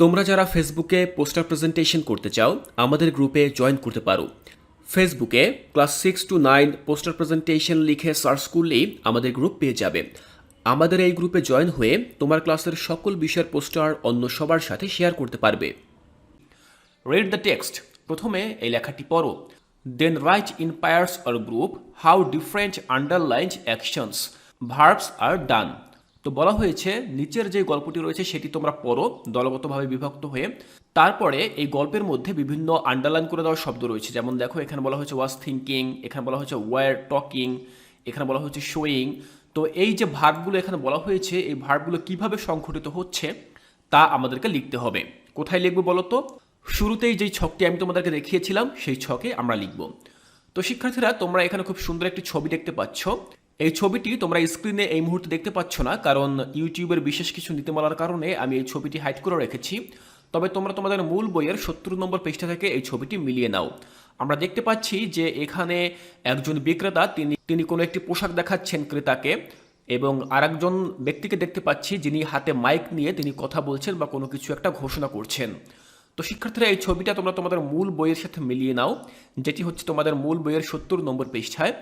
তোমরা যারা ফেসবুকে পোস্টার প্রেজেন্টেশন করতে চাও, আমাদের গ্রুপে জয়েন করতে পারো। ফেসবুকে class six to nine poster presentation লিখে সার্চ করলেই আমাদের গ্রুপ পেয়ে যাবে। আমাদের এই গ্রুপে জয়েন হয়ে তোমার ক্লাসের সকল বিষয়ের পোস্টার অন্য সবার সাথে শেয়ার করতে পারবে। রিড দ্য টেক্সট প্রথমে এই লেখাটি পড়ো। Then write in pairs or group how different underlined actions verbs আর ডান তো বলা হয়েছে, নিচের যে গল্পটি রয়েছে সেটি তোমরা পড়ো, দলগতভাবে বিভক্ত হয়ে। তারপরে এই গল্পের মধ্যে বিভিন্ন আন্ডারলাইন করে দেওয়া শব্দ রয়েছে। যেমন দেখো, এখানে বলা হয়েছে ওয়াজ থিঙ্কিং এখানে বলা হয়েছে ওয়ার টকিং এখানে বলা হয়েছে শোয়িং তো এই যে ভার্বগুলো এখানে বলা হয়েছে, এই ভার্বগুলো কীভাবে সংঘটিত হচ্ছে তা আমাদেরকে লিখতে হবে। কোথায় লিখব বলো তো? শুরুতেই যেই ছকটি আমি তোমাদেরকে দেখিয়েছিলাম, সেই ছকে আমরা লিখব। তো শিক্ষার্থীরা, তোমরা এখানে খুব সুন্দর একটি ছবি দেখতে পাচ্ছ। এই ছবিটি তোমরা স্ক্রিনে এই মুহূর্তে দেখতে পাচ্ছ না, কারণ ইউটিউবের বিশেষ কিছু নীতিমালার কারণে আমি এই ছবিটি হাইড করে রেখেছি। তবে তোমরা তোমাদের মূল বইয়ের সত্তর নম্বর পৃষ্ঠা থেকে এই ছবিটি মিলিয়ে নাও। আমরা দেখতে পাচ্ছি যে এখানে একজন বিক্রেতা, তিনি তিনি কোনো একটি পোশাক দেখাচ্ছেন ক্রেতাকে এবং আরেকজন ব্যক্তিকে দেখতে পাচ্ছি যিনি হাতে মাইক নিয়ে তিনি কথা বলছেন বা কোনো কিছু একটা ঘোষণা করছেন। তো শিক্ষার্থীরা, এই ছবিটা তোমরা তোমাদের মূল বইয়ের সাথে মিলিয়ে নাও, যেটি হচ্ছে তোমাদের মূল বইয়ের সত্তর নম্বর পৃষ্ঠায়।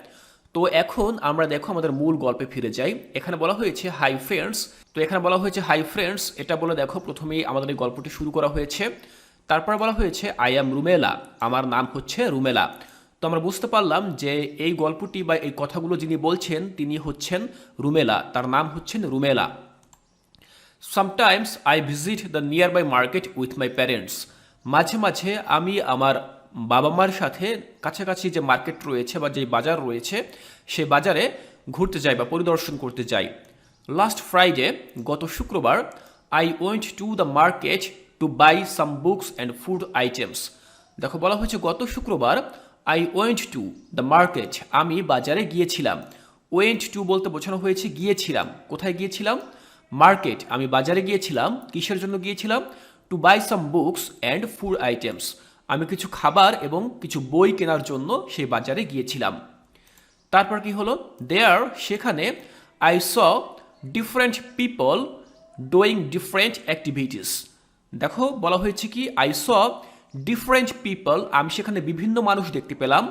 তো এখন আমরা দেখো আমাদের মূল গল্পে ফিরে যাই। এখানে বলা হয়েছে হাই ফ্রেন্ডস তো এখানে বলা হয়েছে হাই ফ্রেন্ডস এটা বলে দেখো প্রথমেই আমাদের এই গল্পটি শুরু করা হয়েছে। তারপর বলা হয়েছে আই অ্যাম রুমেলা আমার নাম হচ্ছে রুমেলা তো আমরা বুঝতে পারলাম যে এই গল্পটি বা এই কথাগুলো যিনি বলছেন, তিনি হচ্ছেন রুমেলা তার নাম হচ্ছেন Rumela sometimes I visit the near by market with my parents মাঝে মাঝে আমি আমার বাবা মার সাথে কাছাকাছি যে মার্কেট রয়েছে বা যে বাজার রয়েছে, সে বাজারে ঘুরতে যাই বা পরিদর্শন করতে যাই। লাস্ট ফ্রাইডে গত শুক্রবার I went to the market to buy some books and food items দেখো, বলা হয়েছে গত শুক্রবার I went to the market আমি বাজারে গিয়েছিলাম। ওয়েন্ট টু বলতে বোঝানো হয়েছে গিয়েছিলাম। কোথায় গিয়েছিলাম? মার্কেট আমি বাজারে গিয়েছিলাম, কিসের জন্য গিয়েছিলাম? To buy some books and food items আমি কিছু খাবার এবং কিছু বই কেনার জন্য সেই বাজারে গিয়েছিলাম। তারপর কি হলো? দেয়ার সেখানে I saw different people doing different activities দেখো, বলা হয়েছে কি আই স ডিফারেন্ট পিপল আমি সেখানে বিভিন্ন মানুষ দেখতে পেলাম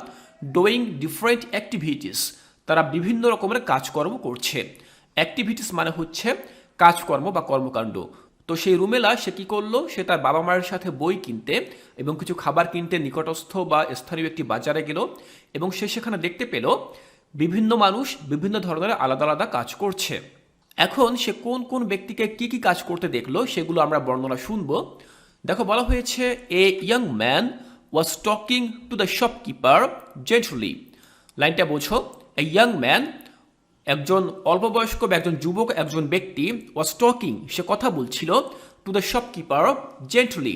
ডুইং ডিফারেন্ট অ্যাক্টিভিটিস তারা বিভিন্ন রকমের কাজকর্ম করছে। অ্যাক্টিভিটিস মানে হচ্ছে কাজকর্ম বা কর্মকাণ্ড। তো সেই রুমেলা সে কি করল? সে তার বাবা মায়ের সাথে বই কিনতে এবং কিছু খাবার কিনতে নিকটস্থ বা স্থানীয় একটি বাজারে গেল এবং সে সেখানে দেখতে পেল বিভিন্ন মানুষ বিভিন্ন ধরনের আলাদা আলাদা কাজ করছে। এখন সে কোন কোন ব্যক্তিকে কি কি কাজ করতে দেখল সেগুলো আমরা বর্ণনা শুনব। দেখো, বলা হয়েছে a young man was talking to the shopkeeper gently লাইনটা বোঝো এ ইয়াং ম্যান একজন অল্পবয়স্ক বা একজন যুবক, একজন ব্যক্তি ওয়াজ টকিং সে কথা বলছিল টু দ্য শপকিপার জেন্টলি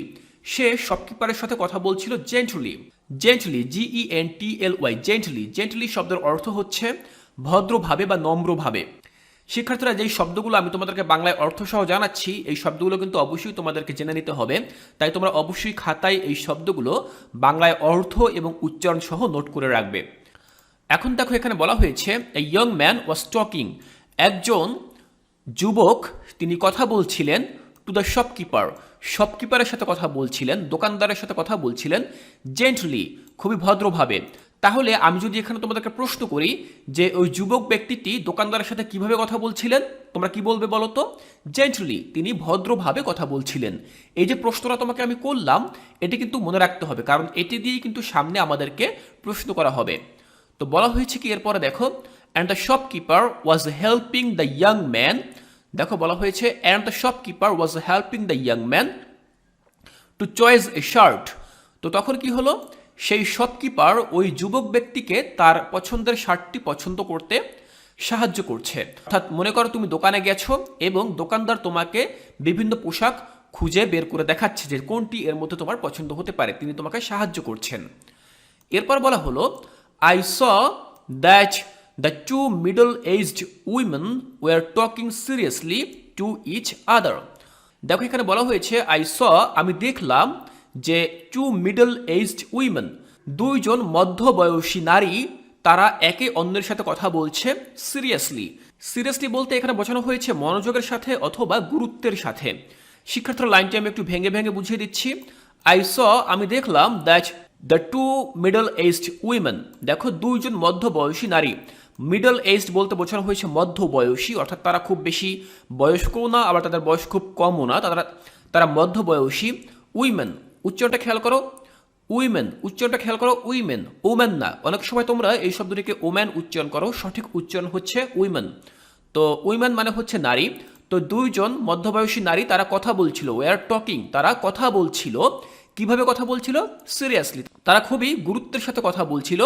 সে শপকিপারের সাথে কথা বলছিল gently gently G E N T L gently gently gently অর্থ হচ্ছে ভদ্রভাবে বা নম্রভাবে। শিক্ষার্থীরা, যেই শব্দগুলো আমি তোমাদেরকে বাংলায় অর্থসহ জানাচ্ছি, এই শব্দগুলো কিন্তু অবশ্যই তোমাদেরকে জেনে নিতে হবে। তাই তোমরা অবশ্যই খাতায় এই শব্দগুলো বাংলায় অর্থ এবং উচ্চারণ সহ নোট করে রাখবে। এখন দেখো এখানে বলা হয়েছে a young man was talking একজন যুবক, তিনি কথা বলছিলেন টু দ্য শপকিপার শপকিপারের সাথে কথা বলছিলেন, দোকানদারের সাথে কথা বলছিলেন জেন্টলি খুবই ভদ্রভাবে। তাহলে আমি যদি এখানে তোমাদেরকে প্রশ্ন করি যে ওই যুবক ব্যক্তিটি দোকানদারের সাথে কীভাবে কথা বলছিলেন, তোমরা কি বলবে বলো তো? জেন্টলি তিনি ভদ্রভাবে কথা বলছিলেন। এই যে প্রশ্নটা তোমাকে আমি করলাম, এটি কিন্তু মনে রাখতে হবে, কারণ এটি দিয়েই কিন্তু সামনে আমাদেরকে প্রশ্ন করা হবে। তো বলা হয়েছে কি এরপরে দেখো and the shopkeeper was helping the young man দেখো বলা হয়েছে and the shopkeeper was helping the young man to choice a shirt তো তখন কি হলো? সেই শপকিপার ওই যুবক ব্যক্তিকে তার পছন্দের শার্টটি পছন্দ করতে সাহায্য করছে। অর্থাৎ মনে করো তুমি দোকানে গেছো এবং দোকানদার তোমাকে বিভিন্ন পোশাক খুঁজে বের করে দেখাচ্ছে যে কোনটি এর মধ্যে তোমার পছন্দ হতে পারে, তিনি তোমাকে সাহায্য করছেন। এরপর বলা হলো I saw that the two middle aged women were talking seriously to each other দেখো, এখানে বলা হয়েছে আই স আমি দেখলাম যে টু মিডল এজড উইমেন দুইজন মধ্যবয়সী নারী, তারা একে অন্যের সাথে কথা বলছে সিরিয়াসলি সিরিয়াসলি বলতে এখানে বোঝানো হয়েছে মনোযোগের সাথে অথবা গুরুত্বের সাথে। শিক্ষার্থীর লাইনটি আমি একটু ভেঙে ভেঙে বুঝিয়ে দিচ্ছি। আই স আমি দেখলাম that the two middle aged women দেখো দুইজন মধ্যবয়সী নারী। মিডল এজড বলতে বোঝানো হয়েছে মধ্যবয়সী, অর্থাৎ তারা খুব বেশি বয়স্কও না, আবার তাদের বয়স খুব কমও না। তারা তারা মধ্যবয়সী উইমেন উচ্চারণটা খেয়াল করো। উইমেন উচ্চারণটা খেয়াল করো উইমেন ওমেন না। অনেক সময় তোমরা এই শব্দটিকে ওম্যান উচ্চারণ করো, সঠিক উচ্চারণ হচ্ছে উইমেন তো উইমেন মানে হচ্ছে নারী। তো দুইজন মধ্যবয়সী নারী, তারা কথা বলছিল ওয়ার টকিং তারা কথা বলছিল কীভাবে কথা বলছিল? সিরিয়াসলি তারা খুবই গুরুত্বের সাথে কথা বলছিল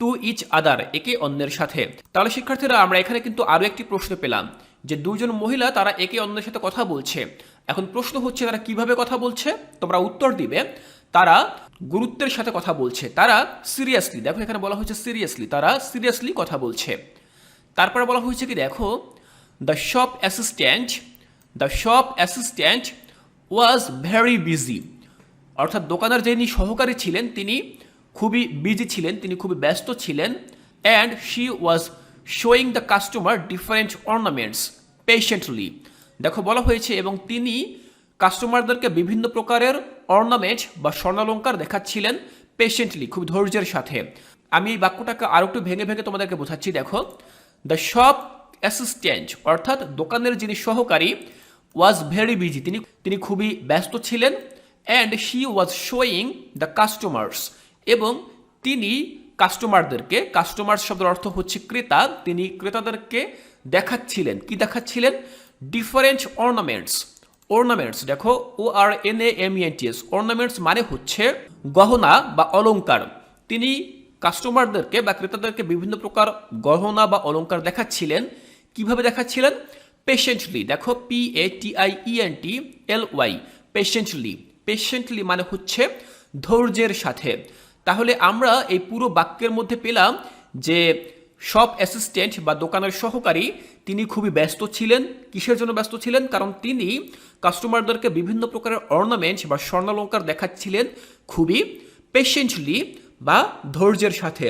টু ইচ আদার একে অন্যের সাথে। তাহলে শিক্ষার্থীরা, আমরা এখানে কিন্তু আরও একটি প্রশ্ন পেলাম, যে দুজন মহিলা, তারা একে অন্যের সাথে কথা বলছে। এখন প্রশ্ন হচ্ছে, তারা কীভাবে কথা বলছে? তোমরা উত্তর দিবে, তারা গুরুত্বের সাথে কথা বলছে। তারা সিরিয়াসলি দেখো এখানে বলা হয়েছে সিরিয়াসলি তারা সিরিয়াসলি কথা বলছে। তারপরে বলা হয়েছে কি, দেখো the shop assistant the shop assistant was very busy অর্থাৎ দোকানের যিনি সহকারী ছিলেন, তিনি খুবই বিজি ছিলেন, তিনি খুবই ব্যস্ত ছিলেন and she was showing the customer different ornaments patiently দেখো, বলা হয়েছে, এবং তিনি কাস্টমারদেরকে বিভিন্ন প্রকারের অর্নামেন্ট বা স্বর্ণালঙ্কার দেখাচ্ছিলেন পেশেন্টলি খুব ধৈর্যের সাথে। আমি এই বাক্যটাকে আরও একটু ভেঙে ভেঙে তোমাদেরকে বোঝাচ্ছি, দেখো। দ্য শপ অ্যাসিস্ট্যান্ট অর্থাৎ দোকানের যিনি সহকারী ওয়াজ ভেরি বিজি তিনি তিনি খুবই ব্যস্ত ছিলেন and she was showing the customers এবং তিনি কাস্টমারদেরকে কাস্টমার শব্দের অর্থ হচ্ছে ক্রেতা, তিনি ক্রেতাদেরকে দেখাচ্ছিলেন। কি দেখাচ্ছিলেন? ডিফারেন্ট অর্নামেন্টস অর্নামেন্টস দেখো O R N A M N ornaments মানে হচ্ছে গহনা বা অলংকার। তিনি কাস্টমারদেরকে বা ক্রেতাদেরকে বিভিন্ন প্রকার গহনা বা অলংকার দেখাচ্ছিলেন। কীভাবে দেখাচ্ছিলেন? পেশেন্টলি দেখো P A T I E N T L Y patiently patiently মানে হচ্ছে ধৈর্যের সাথে। তাহলে আমরা এই পুরো বাক্যের মধ্যে পেলাম যে শপ অ্যাসিস্ট্যান্ট বা দোকানের সহকারী, তিনি খুবই ব্যস্ত ছিলেন। কিসের জন্য ব্যস্ত ছিলেন? কারণ তিনি কাস্টমারদেরকে বিভিন্ন প্রকারের অর্নামেন্টস বা স্বর্ণালঙ্কার দেখাচ্ছিলেন খুবই পেশেন্টলি বা ধৈর্যের সাথে।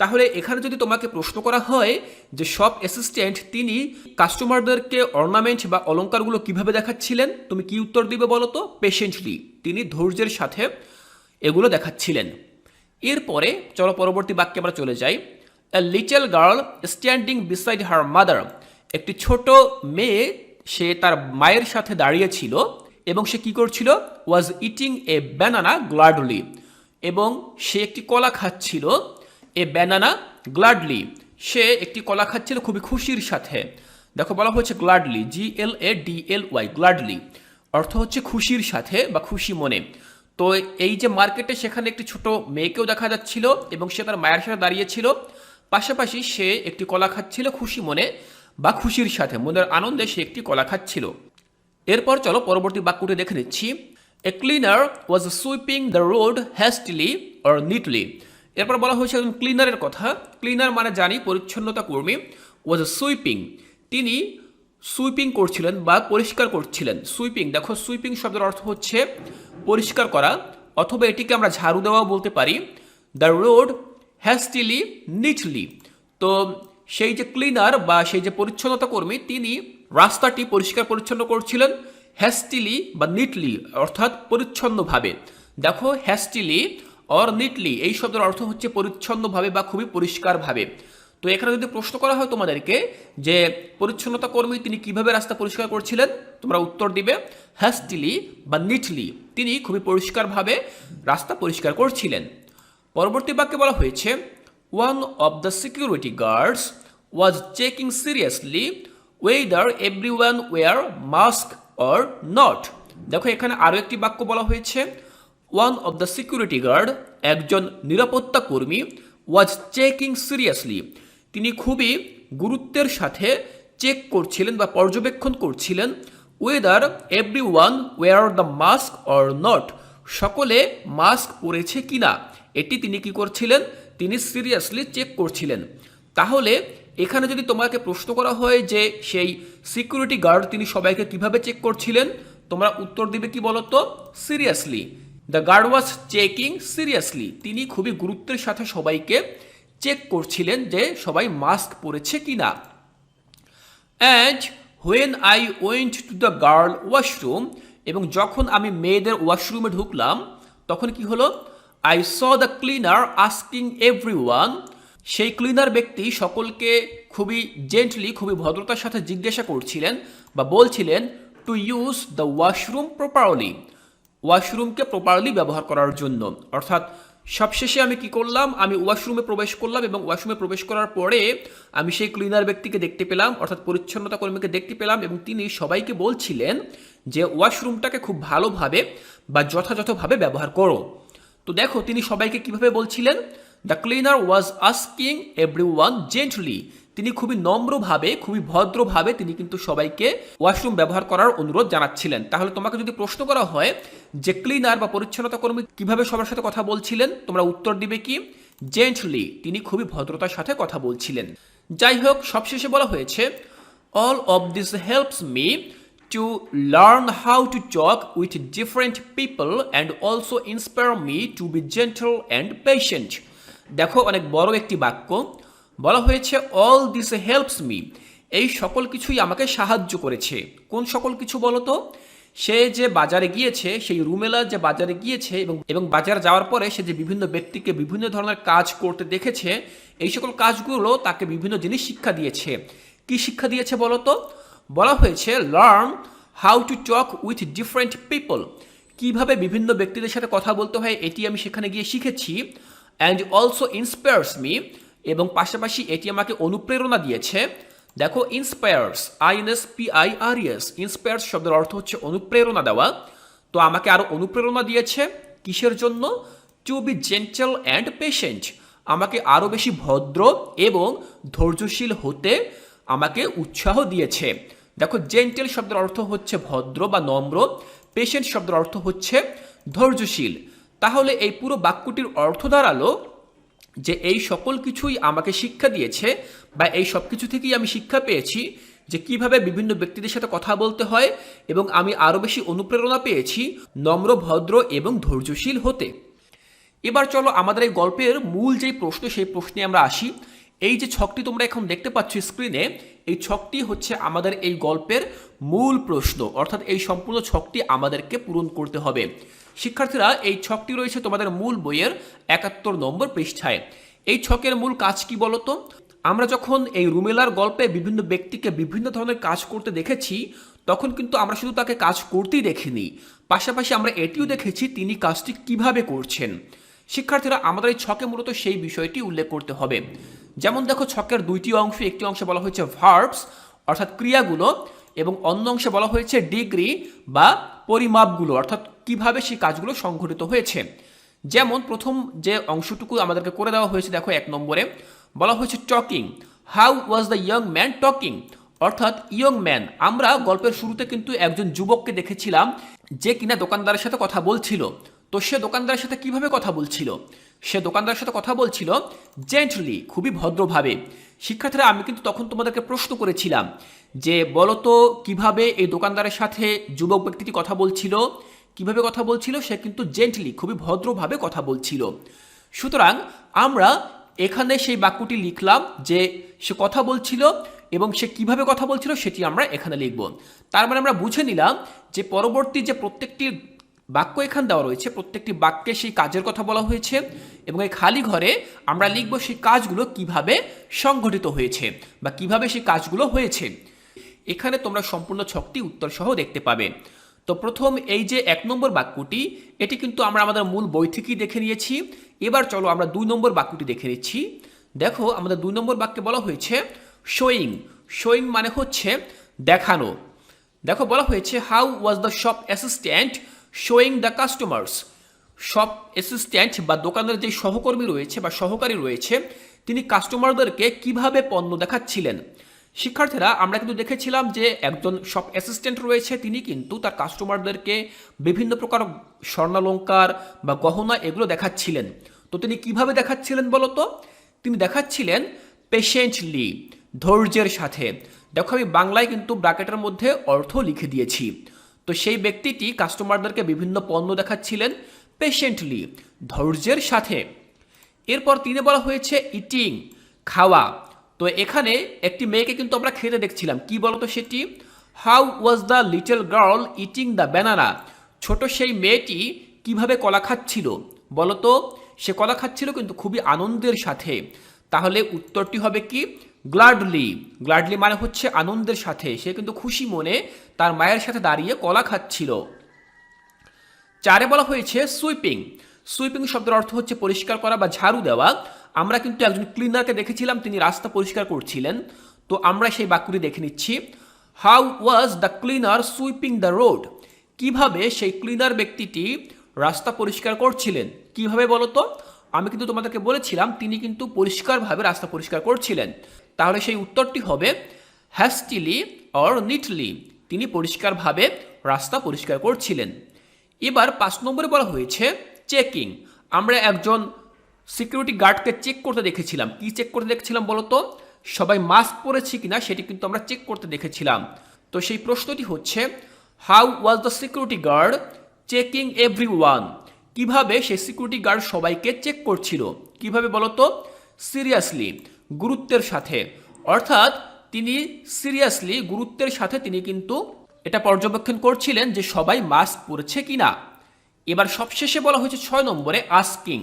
তাহলে এখানে যদি তোমাকে প্রশ্ন করা হয় যে শপ অ্যাসিস্ট্যান্ট তিনি কাস্টমারদেরকে অর্নামেন্ট বা অলঙ্কারগুলো কীভাবে দেখাচ্ছিলেন, তুমি কি উত্তর দিবে বলো তো? পেশেন্টলি তিনি ধৈর্যের সাথে এগুলো দেখাচ্ছিলেন। এরপরে চলো পরবর্তী বাক্যে আমরা চলে যাই। A little girl standing beside her mother একটি ছোট মেয়ে, সে তার মায়ের সাথে দাঁড়িয়েছিল এবং সে কি করছিল? ওয়াজ ইটিং এ ব্যানানা গ্লাডলি এবং সে একটি কলা খাচ্ছিল। এ ব্যানানা গ্লাডলি সে একটি কলা খাচ্ছিল খুবই খুশির সাথে। দেখো বলা হয়েছে গ্লাডলি জি এল এ ডি এল ওয়াই গ্লাডলি অর্থ হচ্ছে খুশির সাথে বা খুশি মনে। তো এই যে মার্কেটে সেখানে একটি ছোট মেয়েকেও দেখা যাচ্ছিল এবং সে তার মায়ের সাথে দাঁড়িয়েছিল। পাশাপাশি সে একটি কলা খাচ্ছিল খুশি মনে বা খুশির সাথে, মনের আনন্দে সে একটি কলা খাচ্ছিল। এরপর চলো পরবর্তী বাক্যটি দেখে নিচ্ছি। A cleaner was sweeping the road hastily or neatly এরপর বলা হয়েছে একজন ক্লিনারের কথা। ক্লিনার মানে জানি, পরিচ্ছন্নতা কর্মী ওয়াজ সুইপিং তিনি সুইপিং করছিলেন বা পরিষ্কার করছিলেন। সুইপিং দেখো সুইপিং শব্দের অর্থ হচ্ছে পরিষ্কার করা, অথবা এটিকে আমরা ঝাড়ু দেওয়াও বলতে পারি। দ্য রোড হ্যাস্টিলি নিটলি তো সেই যে ক্লিনার বা সেই যে পরিচ্ছন্নতা কর্মী, তিনি রাস্তাটি পরিষ্কার পরিচ্ছন্ন করছিলেন হ্যাস্টিলি বা নিটলি অর্থাৎ পরিচ্ছন্নভাবে। দেখো হ্যাস্টিলি অর নিটলি এই শব্দের অর্থ হচ্ছে পরিচ্ছন্নভাবে বা খুবই পরিষ্কারভাবে। তো এখানে যদি প্রশ্ন করা হয় তোমাদেরকে যে পরিচ্ছন্নতা কর্মী তিনি কীভাবে রাস্তা পরিষ্কার করছিলেন, তোমরা উত্তর দিবে হ্যাস্টিলি বা নিটলি তিনি খুবই পরিষ্কারভাবে রাস্তা পরিষ্কার করছিলেন। পরবর্তী বাক্যে বলা হয়েছে one of the security guards was checking seriously whether every one wear mask or not দেখো এখানে আরও একটি বাক্য বলা হয়েছে one of the security guard একজন নিরাপত্তা কর্মী ওয়াজ চেকিং সিরিয়াসলি তিনি খুবই গুরুত্বের সাথে চেক করছিলেন বা পর্যবেক্ষণ করছিলেন whether every one wear the mask or not সকলে মাস্ক পরেছে কিনা? এটি তিনি কি করছিলেন? তিনি সিরিয়াসলি চেক করছিলেন। তাহলে এখানে যদি তোমাকে প্রশ্ন করা হয় যে সেই সিকিউরিটি গার্ড তিনি সবাইকে কীভাবে চেক করছিলেন, তোমরা উত্তর দিবে কি বলতো? Seriously the guard was checking seriously তিনি খুবই গুরুত্বের সাথে সবাইকে চেক করছিলেন যে সবাই মাস্ক পরেছে কিনা। And when I went to the girl washroom এবং যখন আমি মেয়েদের ওয়াশরুমে ঢুকলাম, তখন কি হলো? I saw the cleaner asking every one সেই ক্লিনার ব্যক্তি সকলকে খুবই জেন্টলি খুবই ভদ্রতার সাথে জিজ্ঞাসা করছিলেন বা বলছিলেন to use the washroom properly ওয়াশরুমকে properly ব্যবহার করার জন্য। অর্থাৎ, সবশেষে আমি কি করলাম? আমি ওয়াশরুমে প্রবেশ করলাম এবং ওয়াশরুমে প্রবেশ করার পরে আমি সেই ক্লিনার ব্যক্তিকে দেখতে পেলাম, অর্থাৎ পরিচ্ছন্নতা কর্মীকে দেখতে পেলাম এবং তিনি সবাইকে বলছিলেন যে, ওয়াশরুমটাকে খুব ভালোভাবে বা যথাযথভাবে ব্যবহার করো। তো দেখো, তিনি সবাইকে কীভাবে বলছিলেন? The cleaner was asking every one gently তিনি খুবই নম্রভাবে, খুবই ভদ্রভাবে তিনি কিন্তু সবাইকে ওয়াশরুম ব্যবহার করার অনুরোধ জানাচ্ছিলেন। তাহলে তোমাকে যদি প্রশ্ন করা হয় যে ক্লিনার বা পরিচ্ছন্নতা কর্মী কীভাবে সবার সাথে কথা বলছিলেন, তোমরা উত্তর দিবে কি? জেন্টলি তিনি খুবই ভদ্রতার সাথে কথা বলছিলেন। যাই হোক, সবশেষে বলা হয়েছে all of this helps me to learn how to talk with different people and also inspire me to be gentle and patient দেখো, অনেক বড় একটি বাক্য। বলা হয়েছে অল দিস হেল্পস মি এই সকল কিছুই আমাকে সাহায্য করেছে। কোন সকল কিছু বলো তো? সে যে বাজারে গিয়েছে, সেই রুমেলা যে বাজারে গিয়েছে এবং এবং বাজার যাওয়ার পরে সে যে বিভিন্ন ব্যক্তিকে বিভিন্ন ধরনের কাজ করতে দেখেছে, এই সকল কাজগুলো তাকে বিভিন্ন জিনিস শিক্ষা দিয়েছে। কি শিক্ষা দিয়েছে বলো তো? বলা হয়েছে learn how to talk with different people কীভাবে বিভিন্ন ব্যক্তিদের সাথে কথা বলতে হয়, এটি আমি সেখানে গিয়ে শিখেছি। অ্যান্ড অলসো ইন্সপায়ার্স মি এবং পাশাপাশি এটি আমাকে অনুপ্রেরণা দিয়েছে। দেখো inspires I N S P I R S inspires শব্দের অর্থ হচ্ছে অনুপ্রেরণা দেওয়া। তো আমাকে আরও অনুপ্রেরণা দিয়েছে কিসের জন্য? To be gentle and patient আমাকে আরও বেশি ভদ্র এবং ধৈর্যশীল হতে আমাকে উৎসাহ দিয়েছে। দেখো জেন্টেল শব্দের অর্থ হচ্ছে ভদ্র বা নম্র পেশেন্ট শব্দের অর্থ হচ্ছে ধৈর্যশীল। তাহলে এই পুরো বাক্যটির অর্থ দাঁড়াল যে এই সকল কিছুই আমাকে শিক্ষা দিয়েছে বা এই সব কিছু থেকেই আমি শিক্ষা পেয়েছি যে কীভাবে বিভিন্ন ব্যক্তিদের সাথে কথা বলতে হয় এবং আমি আরও বেশি অনুপ্রেরণা পেয়েছি নম্র, ভদ্র এবং ধৈর্যশীল হতে। এবার চলো আমাদের এই গল্পের মূল যেই প্রশ্ন, সেই প্রশ্নে আমরা আসি। এই যে ছকটি তোমরা এখন দেখতে পাচ্ছ স্ক্রিনে, এই ছকটি হচ্ছে আমাদের এই গল্পের মূল প্রশ্ন। অর্থাৎ এই সম্পূর্ণ ছকটি আমাদেরকে পূরণ করতে হবে। শিক্ষার্থীরা, এই ছকটি রয়েছে তোমাদের মূল বইয়ের একাত্তর নম্বর পৃষ্ঠায়। এই ছকের মূল কাজ কি বলতো? আমরা যখন এই রুমেলার গল্পে বিভিন্ন ব্যক্তিকে বিভিন্ন ধরনের কাজ করতে দেখেছি, তখন কিন্তু আমরা শুধু তাকে কাজ করতেই দেখিনি। পাশাপাশি আমরা এটিও দেখেছি তিনি কাজটি কীভাবে করছেন। শিক্ষার্থীরা, আমাদের এই ছকে মূলত সেই বিষয়টি উল্লেখ করতে হবে। যেমন দেখো, ছকের দুইটি অংশ, একটি অংশে বলা হয়েছে ভার্বস অর্থাৎ ক্রিয়াগুলো, এবং অন্য অংশে বলা হয়েছে ডিগ্রি বা পরিমাপগুলো, অর্থাৎ কীভাবে সেই কাজগুলো সংঘটিত হয়েছে। যেমন প্রথম যে অংশটুকু আমাদেরকে করে দেওয়া হয়েছে, দেখো এক নম্বরে, বলা হয়েছে talking. How was the young man talking? অর্থাৎ, ইয়ং ম্যান, আমরা গল্পের শুরুতে কিন্তু একজন যুবককে দেখেছিলাম, যে কিনা দোকানদারের সাথে কথা বলছিল। তো সে দোকানদারের সাথে কীভাবে কথা বলছিল? সে দোকানদারের সাথে কথা বলছিল জেন্টলি খুবই ভদ্রভাবে। শিক্ষার্থীরা, আমি কিন্তু তখন তোমাদেরকে প্রশ্ন করেছিলাম যে বলতো কীভাবে এই দোকানদারের সাথে যুবক ব্যক্তিটি কথা বলছিল? কীভাবে কথা বলছিল সে কিন্তু জেন্টলি খুবই ভদ্রভাবে কথা বলছিল। সুতরাং আমরা এখানে সেই বাক্যটি লিখলাম যে সে কথা বলছিল এবং সে কীভাবে কথা বলছিল সেটি আমরা এখানে লিখব। তার মানে আমরা বুঝে নিলাম যে পরবর্তী যে প্রত্যেকটি বাক্য এখানে দেওয়া রয়েছে, প্রত্যেকটি বাক্যে সেই কাজের কথা বলা হয়েছে এবং এই খালি ঘরে আমরা লিখব সেই কাজগুলো কীভাবে সংঘটিত হয়েছে বা কীভাবে সেই কাজগুলো হয়েছে। এখানে তোমরা সম্পূর্ণ ছকটি উত্তর সহ দেখতে পাবে। তো প্রথম এই যে এক নম্বর বাক্যটি, এটি কিন্তু আমরা আমাদের মূল বই থেকেই দেখে নিয়েছি। এবার চলো আমরা দুই নম্বর বাক্যটি দেখে নিচ্ছি। দেখো, আমাদের দুই নম্বর বাক্যে বলা হয়েছে, শোয়িং। শোয়িং মানে হচ্ছে দেখানো। দেখো, বলা হয়েছে, how was the shop assistant showing the customers? Shop assistant বা দোকানের যে সহকর্মী রয়েছে বা সহকারী রয়েছে, তিনি কাস্টমারদেরকে কীভাবে পণ্য দেখাচ্ছিলেন? শিক্ষার্থীরা, আমরা কিন্তু দেখেছিলাম যে একজন শপ অ্যাসিস্ট্যান্ট রয়েছে, তিনি কিন্তু তার কাস্টমারদেরকে বিভিন্ন প্রকার স্বর্ণালঙ্কার বা গহনা এগুলো দেখাচ্ছিলেন। তো তিনি কীভাবে দেখাচ্ছিলেন বলতো? তিনি দেখাচ্ছিলেন পেশেন্টলি ধৈর্যের সাথে। দেখো, আমি বাংলায় কিন্তু ব্র্যাকেটের মধ্যে অর্থ লিখে দিয়েছি। তো সেই ব্যক্তিটি কাস্টমারদেরকে বিভিন্ন পণ্য দেখাচ্ছিলেন পেশেন্টলি ধৈর্যের সাথে। এরপর তিনি বলা হয়েছে ইটিং খাওয়া। তো এখানে একটি মেয়েকে কিন্তু আমরা খেতে দেখছিলাম। কি বলতো সেটি? How was the little girl eating the banana ছোট সেই মেয়েটি কীভাবে কলা খাচ্ছিল? বলতো, সে কলা খাচ্ছিল কিন্তু খুবই আনন্দের সাথে। তাহলে উত্তরটি হবে কি? গ্লাডলি গ্লাডলি মানে হচ্ছে আনন্দের সাথে। সে কিন্তু খুশি মনে তার মায়ের সাথে দাঁড়িয়ে কলা খাচ্ছিল। চারে বলা হয়েছে সুইপিং সুইপিং শব্দের অর্থ হচ্ছে পরিষ্কার করা বা ঝাড়ু দেওয়া। আমরা কিন্তু একজন ক্লিনারকে দেখেছিলাম, তিনি রাস্তা পরিষ্কার করছিলেন। তো আমরা সেই বাক্যটি দেখে নিচ্ছি। How was the cleaner sweeping the road কীভাবে সেই ক্লিনার ব্যক্তিটি রাস্তা পরিষ্কার করছিলেন? কীভাবে বলতো? আমি কিন্তু তোমাদেরকে বলেছিলাম, তিনি কিন্তু পরিষ্কারভাবে রাস্তা পরিষ্কার করছিলেন। তাহলে সেই উত্তরটি হবে হ্যাস্টিলি অর নিটলি তিনি পরিষ্কারভাবে রাস্তা পরিষ্কার করছিলেন। এবার পাঁচ নম্বরে বলা হয়েছে চেকিং আমরা একজন সিকিউরিটি গার্ডকে চেক করতে দেখেছিলাম। কি চেক করতে দেখেছিলাম বলতো সবাই মাস্ক পরেছে কিনা সেটি কিন্তু আমরা চেক করতে দেখেছিলাম। তো সেই প্রশ্নটি হচ্ছে how was the security guard checking every one কীভাবে সেই সিকিউরিটি গার্ড সবাইকে চেক করছিল? কীভাবে বলতো সিরিয়াসলি গুরুত্বের সাথে। অর্থাৎ তিনি সিরিয়াসলি গুরুত্বের সাথে তিনি কিন্তু এটা পর্যবেক্ষণ করছিলেন যে সবাই মাস্ক পরেছে কিনা। এবার সবশেষে বলা হয়েছে ছয় নম্বরে আস্কিং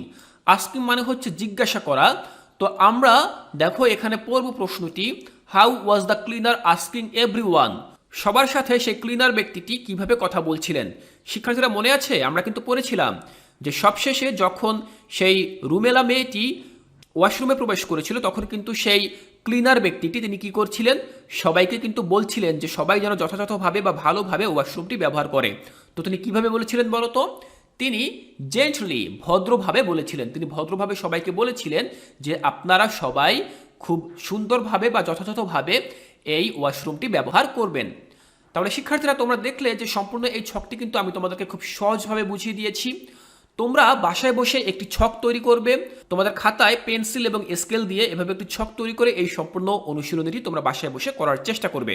আস্কিং মানে হচ্ছে জিজ্ঞাসা করা। তো আমরা দেখো এখানে পড়ব প্রশ্নটি how was the cleaner asking every সবার সাথে সেই ক্লিনার ব্যক্তিটি কীভাবে কথা বলছিলেন? শিক্ষার্থীরা মনে আছে? আমরা কিন্তু পড়েছিলাম যে সবশেষে যখন সেই রুমেলা মেয়েটি ওয়াশরুমে প্রবেশ করেছিল, তখন কিন্তু সেই ক্লিনার ব্যক্তিটি তিনি কি করছিলেন? সবাইকে কিন্তু বলছিলেন যে সবাই যেন যথাযথভাবে বা ভালোভাবে ওয়াশরুমটি ব্যবহার করে। তো তিনি কীভাবে বলেছিলেন বলতো তিনি জেন্টলি ভদ্রভাবে বলেছিলেন। তিনি ভদ্রভাবে সবাইকে বলেছিলেন যে, আপনারা সবাই খুব সুন্দরভাবে বা যথাযথভাবে এই ওয়াশরুমটি ব্যবহার করবেন। তাহলে শিক্ষার্থীরা, তোমরা দেখলে যে, সম্পূর্ণ এই ছকটি কিন্তু আমি তোমাদেরকে খুব সহজভাবে বুঝিয়ে দিয়েছি। তোমরা বাসায় বসে একটি ছক তৈরি করবে। তোমাদের খাতায় পেন্সিল এবং স্কেল দিয়ে এভাবে একটি ছক তৈরি করে এই সম্পূর্ণ অনুশীলনীটি তোমরা বাসায় বসে করার চেষ্টা করবে।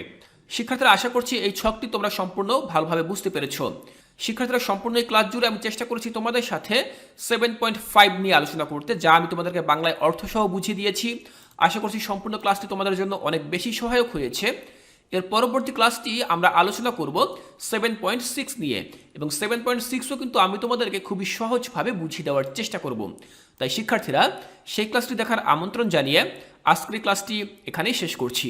শিক্ষার্থীরা, আশা করছি এই ছকটি তোমরা সম্পূর্ণ ভালোভাবে বুঝতে পেরেছ। শিক্ষার্থীরা সম্পূর্ণ এই ক্লাস জুড়ে আমি চেষ্টা করেছি তোমাদের সাথে সেভেন পয়েন্ট ফাইভ নিয়ে আলোচনা করতে, যা আমি তোমাদেরকে বাংলায় অর্থসহ বুঝিয়ে দিয়েছি। আশা করছি সম্পূর্ণ ক্লাসটি তোমাদের জন্য অনেক বেশি সহায়ক হয়েছে। এর পরবর্তী ক্লাসটি আমরা আলোচনা করব সেভেন পয়েন্ট সিক্স নিয়ে। এবং সেভেন পয়েন্ট সিক্সও কিন্তু আমি তোমাদেরকে খুবই সহজভাবে বুঝিয়ে দেওয়ার চেষ্টা করব। তাই শিক্ষার্থীরা, সেই ক্লাসটি দেখার আমন্ত্রণ জানিয়ে আজকের ক্লাসটি এখানেই শেষ করছি।